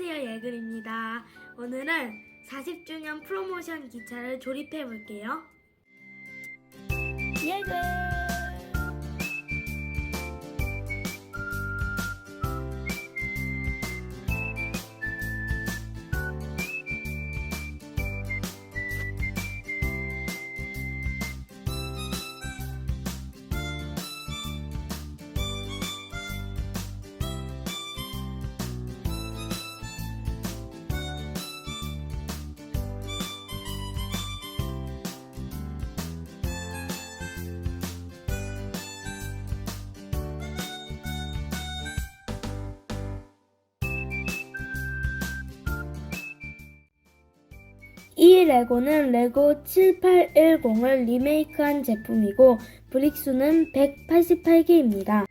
안녕하세요 예글입니다. 오늘은 40주년 프로모션 기차를 조립해 볼게요. 이 레고는 레고 7810을 리메이크한 제품이고 브릭수는 188개입니다.